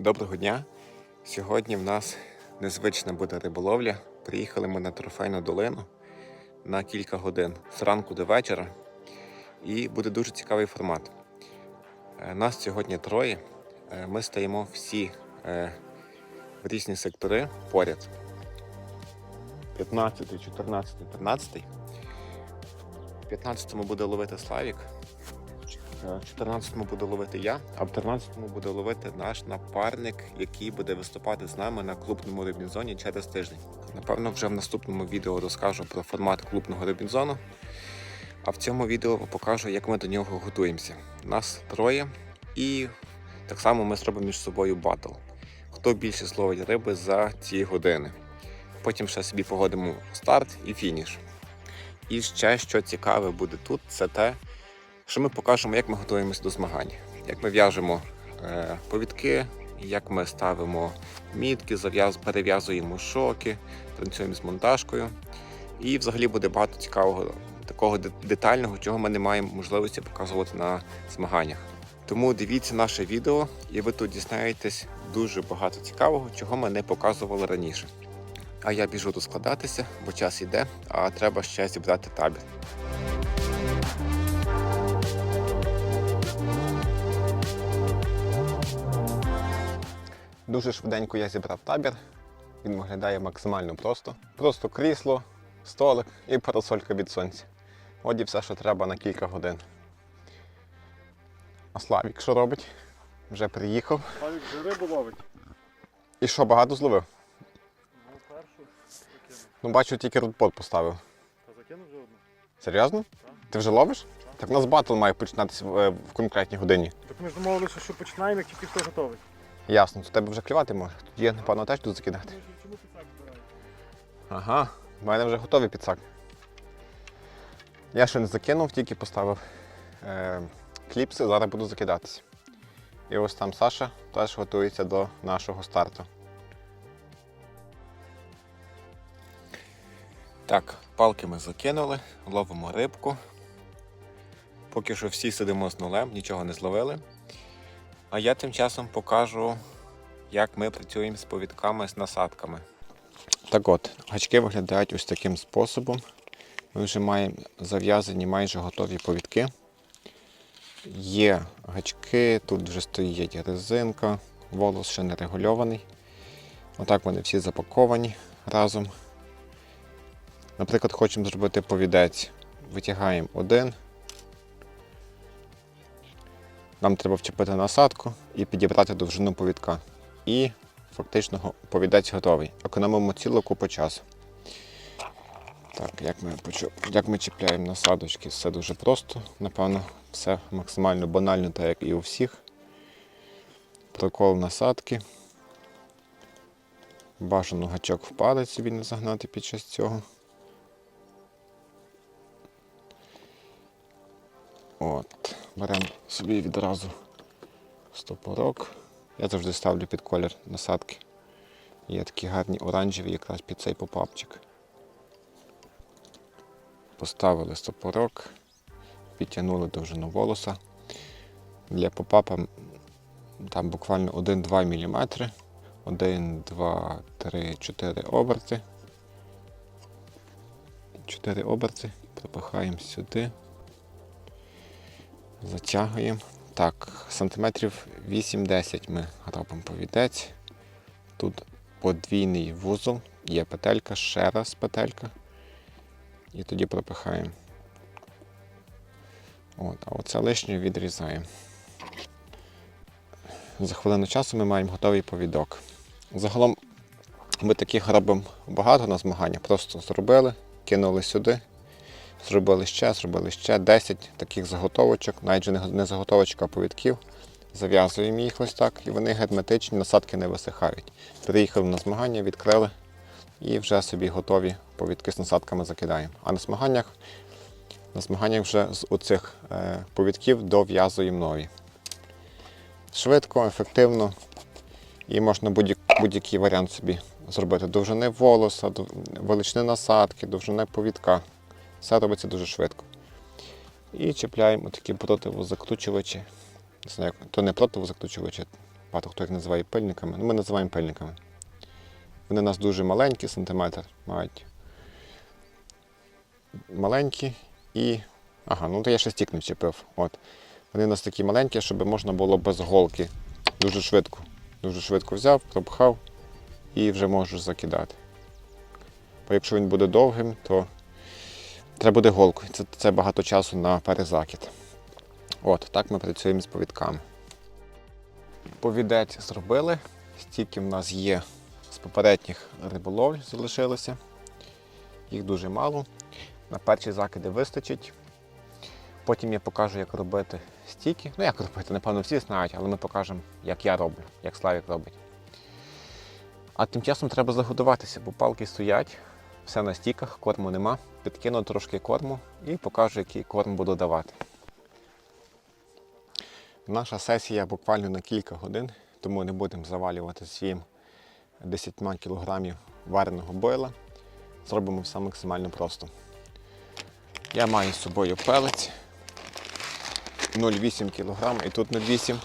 Доброго дня! Сьогодні в нас незвична буде риболовля. Приїхали ми на трофейну долину на кілька годин з ранку до вечора. І буде дуже цікавий формат. Е, Нас сьогодні троє. Е, Ми стаємо всі е, в різні сектори поряд. 15, 14, 15. В 15-му буде ловити Славік. В 14-му буде ловити я, а в 13-му буде ловити наш напарник, який буде виступати з нами на клубному рибнізоні через тиждень. Напевно, вже в наступному відео розкажу про формат клубного рибнізону. А в цьому відео покажу, як ми до нього готуємося. Нас троє, і так само ми зробимо між собою батл. Хто більше зловить риби за ці години. Потім ще собі погодимо старт і фініш. І ще що цікаве буде тут, це те, що ми покажемо, як ми готуємося до змагань, як ми в'яжемо е, повідки, як ми ставимо мітки, перев'язуємо шоки, працюємо з монтажкою. І взагалі буде багато цікавого, такого детального, чого ми не маємо можливості показувати на змаганнях. Тому дивіться наше відео, і ви тут дізнаєтесь дуже багато цікавого, чого ми не показували раніше. А я біжу розкладатися, бо час йде, а треба ще зібрати табір. Дуже швиденько я зібрав табір. Він виглядає максимально просто. Просто крісло, столик і парасолька від сонця. От і все, що треба на кілька годин. А Славік що робить? Вже приїхав. Славік вже рибу ловить. І що, багато зловив? Ну, першу закинув. Ну, бачу, тільки рудпот поставив. Та закинув вже одну. Серйозно? Ти вже ловиш? Так у нас батл має починатися в, е, в конкретній годині. Так ми ж домовилися, що починаємо, як тільки хто готовий. Ясно, то тебе вже клювати може. Тоді я, напевно, теж тут закидати. Ага, в мене вже готовий підсак. Я ще не закинув, тільки поставив е, кліпси, зараз буду закидатися. І ось там Саша теж готується до нашого старту. Так, палки ми закинули, ловимо рибку. Поки що всі сидимо з нулем, нічого не зловили. А я тим часом покажу, як ми працюємо з повідками з насадками. Так от, гачки виглядають ось таким способом. Ми вже маємо зав'язані майже готові повідки. Є гачки, тут вже стоїть резинка, волос ще не регульований. Отак вони всі запаковані разом. Наприклад, хочемо зробити повідець. Витягаємо один. Нам треба вчепити насадку і підібрати довжину повідка. І фактично повідець готовий. Економимо цілу купу часу. Так, як ми, як ми чіпляємо насадочки, все дуже просто. Напевно, все максимально банально, так як і у всіх. Прокол насадки. Бажано гачок в палець собі не загнати під час цього. От, беремо собі відразу стопорок. Я завжди ставлю під колір насадки. Є такі гарні оранжеві якраз під цей попапчик. Поставили стопорок, підтягнули довжину волоса. Для попапа там буквально 1-2 мм. 1, 2, 3, 4 оберти. 4 оберти. Пропихаємо сюди. Затягуємо. Так, сантиметрів 8-10 ми робимо повідець. Тут подвійний вузол, є петелька, ще раз петелька. І тоді пропихаємо. От, а оце лишнє відрізаємо. За хвилину часу ми маємо готовий повідок. Загалом ми таких робимо багато на змаганнях. Просто зробили, кинули сюди, зробили ще, зробили ще 10 таких заготовочок, навіть не заготовочок, а повідків. Зав'язуємо їх ось так, і вони герметичні, насадки не висихають. Приїхали на змагання, відкрили і вже собі готові повідки з насадками закидаємо. А на змаганнях, на змаганнях вже з оцих е, повідків дов'язуємо нові. Швидко, ефективно і можна будь- будь-який варіант собі зробити. Довжини волоса, величини насадки, довжини повідка. Все робиться дуже швидко. І чіпляємо такі противозакручувачі. Не знаю, то не противозакручувачі, багато хто їх називає пильниками. Ну, ми називаємо пильниками. Вони у нас дуже маленькі, сантиметр мають. Маленькі і. Ага, ну то я ще стік не вчепив. От. Вони у нас такі маленькі, щоб можна було без голки. Дуже швидко. Дуже швидко взяв, пропхав і вже можеш закидати. Бо якщо він буде довгим, то треба буде голкою. Це, це багато часу на перезакид. От, так ми працюємо з повідками. Повідець зробили. Стільки в нас є з попередніх риболовль залишилося. Їх дуже мало. На перші закиди вистачить. Потім я покажу, як робити стіки. Ну, як робити, напевно, всі знають, але ми покажемо, як я роблю, як Славік робить. А тим часом треба заготуватися, бо палки стоять, все на стіках, корму нема. Підкину трошки корму і покажу, який корм буду давати. Наша сесія буквально на кілька годин, тому не будемо завалювати своїм 10 кг вареного бойла. Зробимо все максимально просто. Я маю з собою пелець 0,8 кг і тут 0,8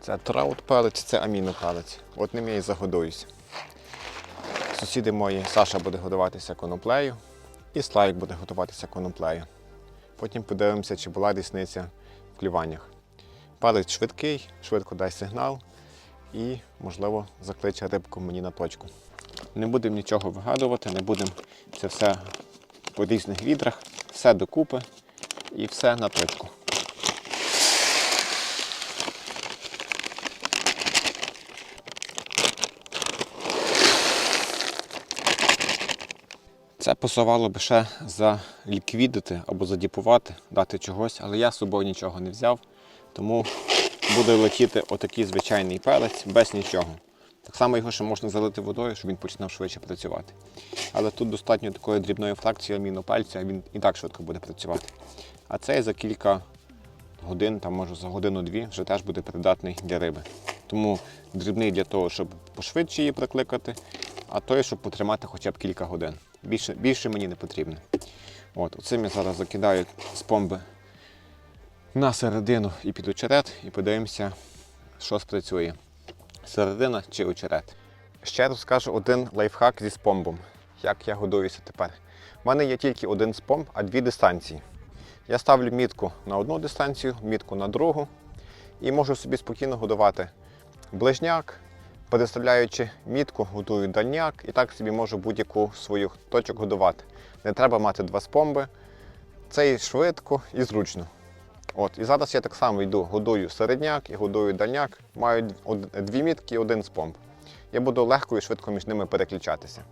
Це траут пелець, це аміно пелець. От ним я і загодуюся. Сусіди мої, Саша буде годуватися коноплею і Славік буде готуватися коноплею. Потім подивимося, чи була різниця в клюваннях. Палець швидкий, швидко дасть сигнал і, можливо, закличе рибку мені на точку. Не будемо нічого вигадувати, не будемо це все по різних відрах, все докупи і все на точку. Це пасувало би ще заліквідити або задіпувати, дати чогось, але я з собою нічого не взяв, тому буде летіти отакий звичайний пелець без нічого. Так само його ще можна залити водою, щоб він починав швидше працювати. Але тут достатньо такої дрібної фракції амінопальця, він і так швидко буде працювати. А цей за кілька годин, там може за годину-дві, вже теж буде придатний для риби. Тому дрібний для того, щоб пошвидше її прикликати, а той, щоб потримати хоча б кілька годин. Більше, більше мені не потрібно. От, оцим я зараз закидаю з помби на середину і під очерет, і подивимося, що спрацює. Середина чи очерет. Ще розкажу один лайфхак зі спомбом. Як я годуюся тепер. У мене є тільки один спомб, а дві дистанції. Я ставлю мітку на одну дистанцію, мітку на другу і можу собі спокійно годувати ближняк, переставляючи мітку, годую дальняк і так собі можу будь-яку свою точок годувати. Не треба мати два спомби. Це і швидко і зручно. От, і зараз я так само йду, годую середняк і годую дальняк. Маю дві мітки і один спомб. Я буду легко і швидко між ними переключатися.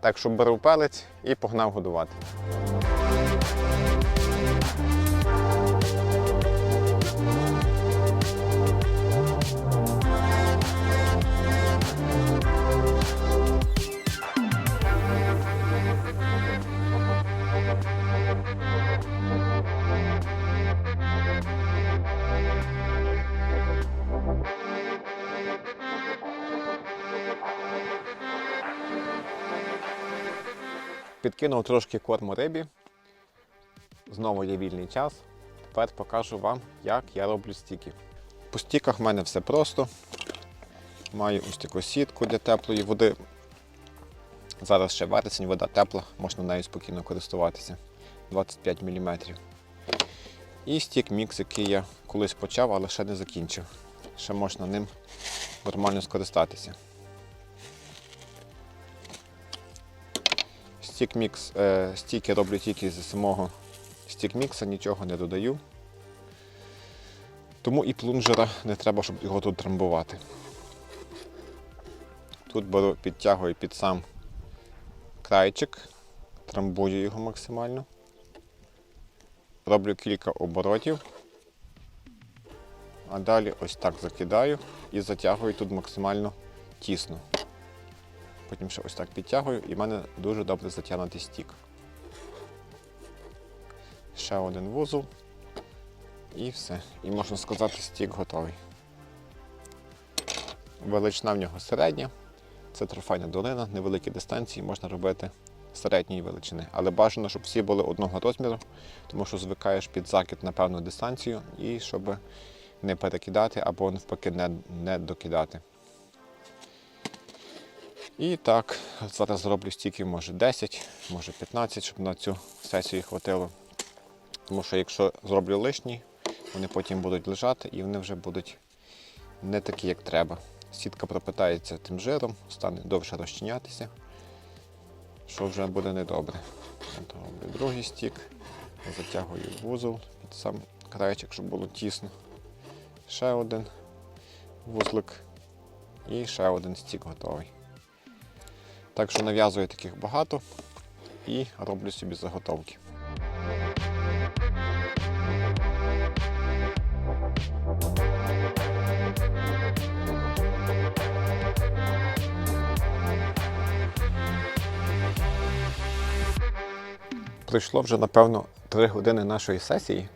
Так що беру пелець і погнав годувати. Підкинув трошки корму рибі. Знову є вільний час. Тепер покажу вам, як я роблю стіки. По стіках в мене все просто. Маю ось таку сітку для теплої води. Зараз ще вересень, вода тепла, можна нею спокійно користуватися. 25 мм. І стік мікс, який я колись почав, але ще не закінчив. Ще можна ним нормально скористатися. Стік мікс, е, стіки роблю тільки з самого стік мікса, нічого не додаю. Тому і плунжера не треба, щоб його тут трамбувати. Тут беру, підтягую під сам крайчик, трамбую його максимально. Роблю кілька оборотів, а далі ось так закидаю і затягую тут максимально тісно. Потім ще ось так підтягую і в мене дуже добре затягнутий стік. Ще один вузол і все. І можна сказати, стік готовий. Величина в нього середня. Це трофейна долина, невеликі дистанції можна робити середньої величини. Але бажано, щоб всі були одного розміру, тому що звикаєш під закид на певну дистанцію і щоб не перекидати або навпаки не, не докидати. І так, зараз зроблю стільки, може 10, може 15, щоб на цю сесію хватило. Тому що якщо зроблю лишні, вони потім будуть лежати і вони вже будуть не такі, як треба. Сітка пропитається тим жиром, стане довше розчинятися, що вже буде недобре. Роблю другий стік, затягую вузол під сам краєчок, щоб було тісно. Ще один вузлик і ще один стік готовий. Так що нав'язую таких багато і роблю собі заготовки. Пройшло вже, напевно, три години нашої сесії,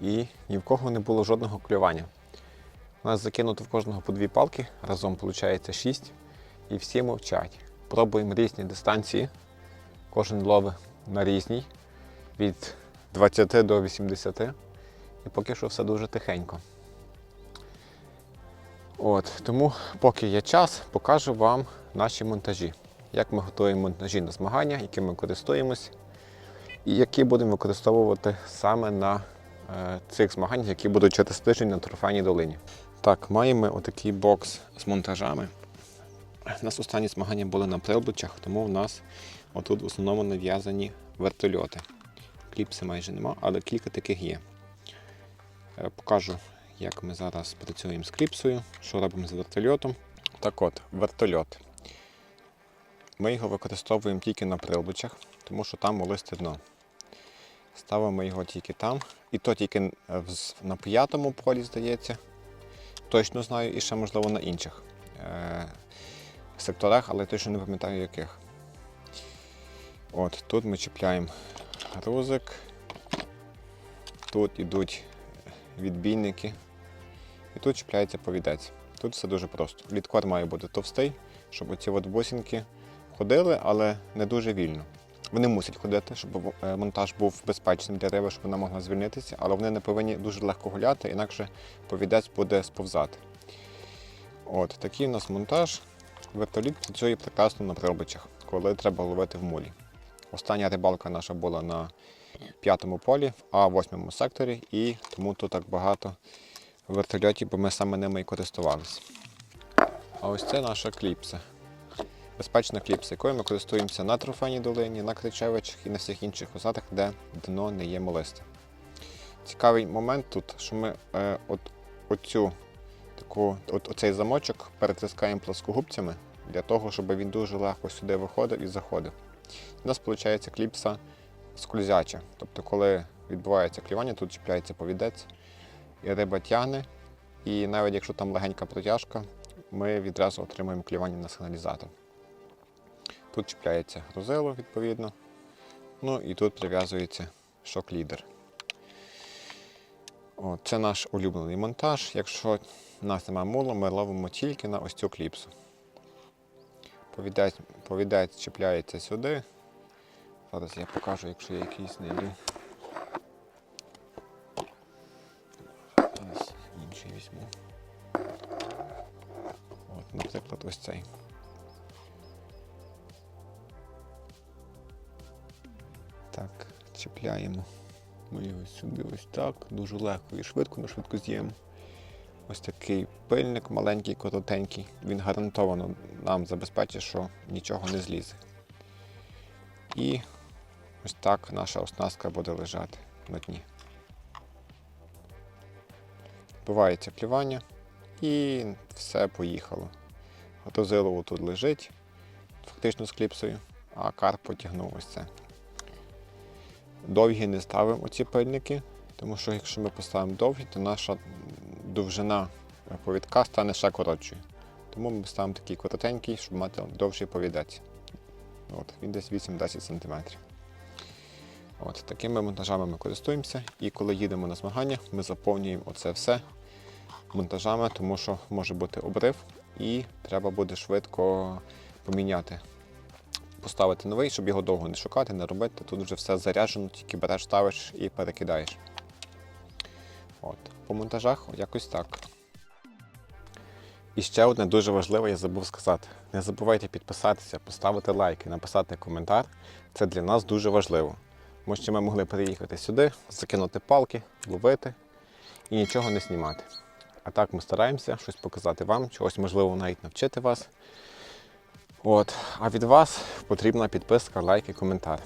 і ні в кого не було жодного клювання. У нас закинуто в кожного по дві палки, разом виходить шість, і всі мовчать. Пробуємо різні дистанції. Кожен ловить на різній, від 20 до 80. І поки що все дуже тихенько. От, тому, поки є час, покажу вам наші монтажі. Як ми готуємо монтажі на змагання, якими користуємось, і які будемо використовувати саме на е, цих змаганнях, які будуть через тиждень на Трофаній долині. Так, маємо отакий бокс з монтажами. У нас останні змагання були на прилбичах, тому в нас отут в основному нав'язані вертольоти. Кліпси майже нема, але кілька таких є. Е, Покажу, як ми зараз працюємо з кліпсою, що робимо з вертольотом. Так от, вертольот. Ми його використовуємо тільки на прилбичах, тому що там молисте дно. Ставимо його тільки там. І то тільки е, на п'ятому полі, здається. Точно знаю, і ще можливо на інших е, секторах, але точно не пам'ятаю яких. От, тут ми чіпляємо грузик. Тут ідуть відбійники. І тут чіпляється повідець. Тут все дуже просто. Літкор має бути товстий, щоб оці от бусинки ходили, але не дуже вільно. Вони мусять ходити, щоб е, монтаж був безпечним для риби, щоб вона могла звільнитися, але вони не повинні дуже легко гуляти, інакше повідець буде сповзати. От такий у нас монтаж. Вертоліт працює прекрасно на прилбичах, коли треба ловити в мулі. Остання рибалка наша була на п'ятому полі, в А8 секторі, і тому тут так багато вертольотів, бо ми саме ними і користувалися. А ось це наша кліпса. Безпечна кліпса, якою ми користуємося на Трофаній долині, на Кричевичах і на всіх інших осадах, де дно не є молисте. Цікавий момент тут, що ми е, от, оцю, таку, от, оцей замочок перетискаємо плоскогубцями для того, щоб він дуже легко сюди виходив і заходив. У нас виходить кліпса скользяча. Тобто, коли відбувається клювання, тут чіпляється повідець, і риба тягне. І навіть якщо там легенька протяжка, ми відразу отримуємо клювання на сигналізатор. Тут чіпляється грузило, відповідно. Ну і тут прив'язується шок-лідер. Це наш улюблений монтаж. Якщо нас немає ми ловимо тільки на ось цю кліпсу. Повідець, повідець чіпляється сюди. Зараз я покажу, якщо я якийсь знайду. Зараз інший візьму. От, наприклад, ось цей. Так, чіпляємо. Ми його сюди ось так, дуже легко і швидко, на швидко з'їмо. Ось такий пильник маленький, коротенький. Він гарантовано нам забезпечить, що нічого не злізе. І ось так наша оснастка буде лежати на дні. Бувається плювання і все поїхало. Готозилово тут лежить, фактично з кліпсою, а карп потягнув ось це. Довгі не ставимо оці пильники, тому що якщо ми поставимо довгі, то наша довжина повідка стане ще коротшою. Тому ми ставимо такий коротенький, щоб мати довший повідець. От, він десь 8-10 см. От, такими монтажами ми користуємося. І коли їдемо на змагання, ми заповнюємо оце все монтажами, тому що може бути обрив і треба буде швидко поміняти. Поставити новий, щоб його довго не шукати, не робити. Тут вже все заряджено, тільки береш, ставиш і перекидаєш. От. По монтажах якось так. І ще одне дуже важливе, я забув сказати. Не забувайте підписатися, поставити лайк і написати коментар. Це для нас дуже важливо. Тому що ми могли приїхати сюди, закинути палки, ловити і нічого не знімати. А так ми стараємося щось показати вам, чогось можливо навіть навчити вас. От. А від вас потрібна підписка, лайк і коментар.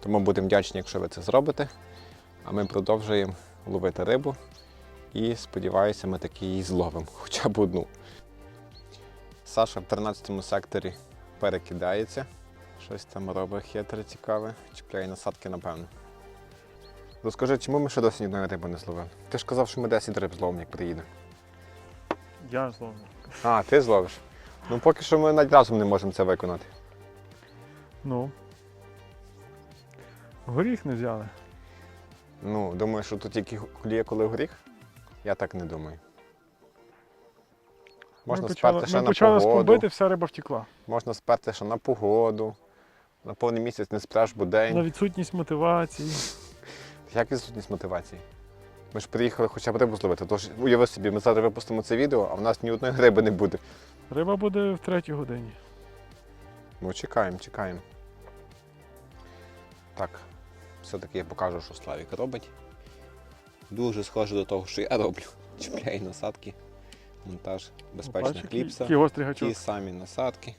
Тому будемо вдячні, якщо ви це зробите. А ми продовжуємо ловити рибу. І сподіваюся, ми таки її зловимо, хоча б одну. Саша в 13 секторі перекидається. Щось там робить хитре, цікаве. Чіпляє насадки, напевно. Розкажи, чому ми ще досі ні одної риби не зловили? Ти ж казав, що ми 10 риб зловимо, як приїдемо. Я зловлю. А, ти зловиш. Ну поки що ми навіть разом не можемо це виконати. Ну. Горіх не взяли. Ну, думаю, що тут тільки клює, коли горіх? Я так не думаю. Можна ми почали, ще ми на почали погоду. скубити, вся риба втекла. Можна сперти ще на погоду. На повний місяць не спряж бо день. На відсутність мотивації. Як відсутність мотивації? Ми ж приїхали хоча б рибу зловити. Тож уяви собі, ми зараз випустимо це відео, а в нас ні одної риби не буде. Риба буде в третій годині. Ну, чекаємо, чекаємо. Так, все-таки я покажу, що Славік робить. Дуже схоже до того, що я роблю. Чіпляю насадки, монтаж безпечна Бачиш, кліпса. Ті самі насадки.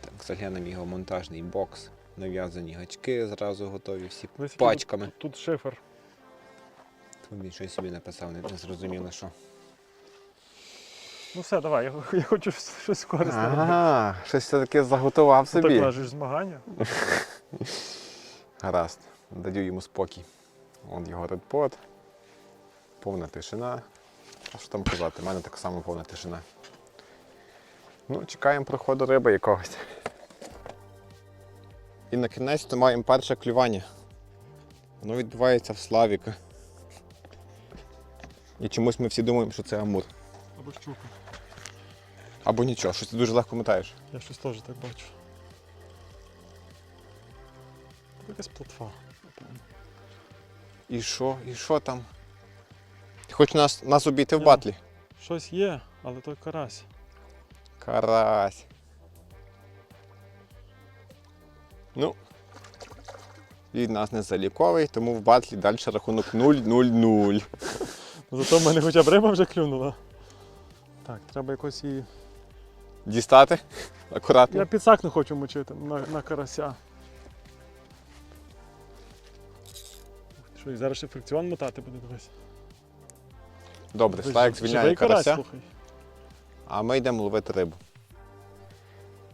Так, заглянемо його монтажний бокс. Нав'язані гачки зразу готові, всі який пачками. Тут, тут шифер. Тут він щось собі написав, не, не зрозуміло, що. Ну все, давай, я, я хочу щось корисне. Ага, щось все-таки заготував Ну, собі. Так кажеш, змагання. Гаразд, даю йому спокій. Вон його редпот. Повна тишина. А що там казати? У мене так само повна тишина. Ну, чекаємо проходу риби якогось. І на кінець то маємо перше клювання. Воно відбувається в Славіка. І чомусь ми всі думаємо, що це амур. Або щука. Або нічого, щось ти дуже легко метаєш. Я щось теж так бачу. Якась платва. І що? І що там? Ти хочеш нас, нас обійти в батлі? Щось є, але той карась. Карась. Ну. Від нас не заліковий, тому в батлі далі рахунок 0-0-0. Ну, Зато в мене хоча б риба вже клюнула. Так, треба якось її. Дістати. Акуратно. Я підсак не хочу мочити на, на карася. Що, і зараз ще фрикціон мотати буде дивись. Добре, Слайк звільняє живий карась, карася, слухай. а ми йдемо ловити рибу.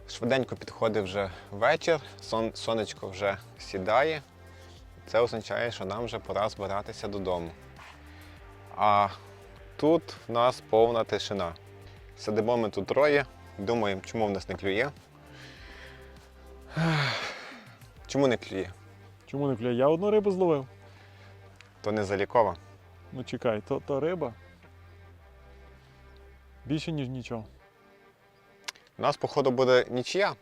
Швиденько підходить вже вечір, сон, сонечко вже сідає. Це означає, що нам вже пора збиратися додому. А тут в нас повна тишина. Сидимо ми тут троє, думаємо, чому в нас не клює. Чому не клює? Чому не клює? Я одну рибу зловив. То не залікова. Ну чекай, то, то риба. Більше, ніж нічого. У нас, походу, буде нічия.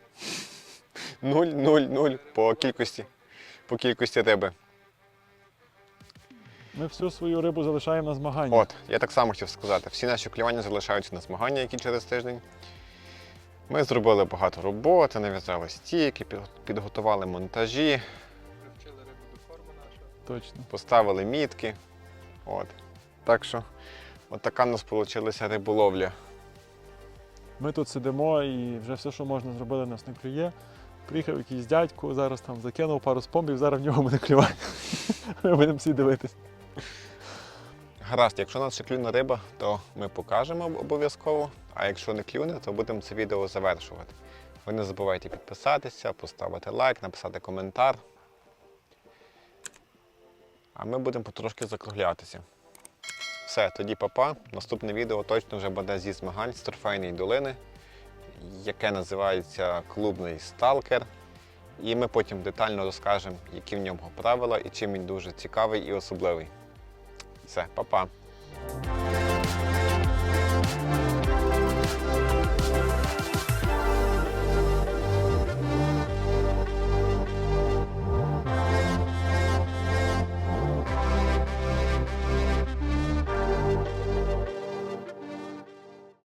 0-0-0 по кількості, по кількості риби. Ми всю свою рибу залишаємо на змагання. От, я так само хотів сказати. Всі наші клювання залишаються на змагання, які через тиждень. Ми зробили багато роботи, нав'язали стійки, підготували монтажі, Точно. поставили мітки. От. Так що, от така в нас вийшла риболовля. Ми тут сидимо і вже все, що можна зробили, нас не клює. Приїхав якийсь дядько, зараз там закинув пару спомбів, зараз в нього буде клювати. Ми будемо всі дивитись. Гаразд, якщо у нас ще клюне риба, то ми покажемо обов'язково. А якщо не клюне, то будемо це відео завершувати. Ви не забувайте підписатися, поставити лайк, написати коментар. А ми будемо потрошки закруглятися. Все, тоді папа. Наступне відео точно вже буде зі змагань з торфейної долини, яке називається Клубний сталкер. І ми потім детально розкажемо, які в ньому правила і чим він дуже цікавий і особливий. Все, па-па.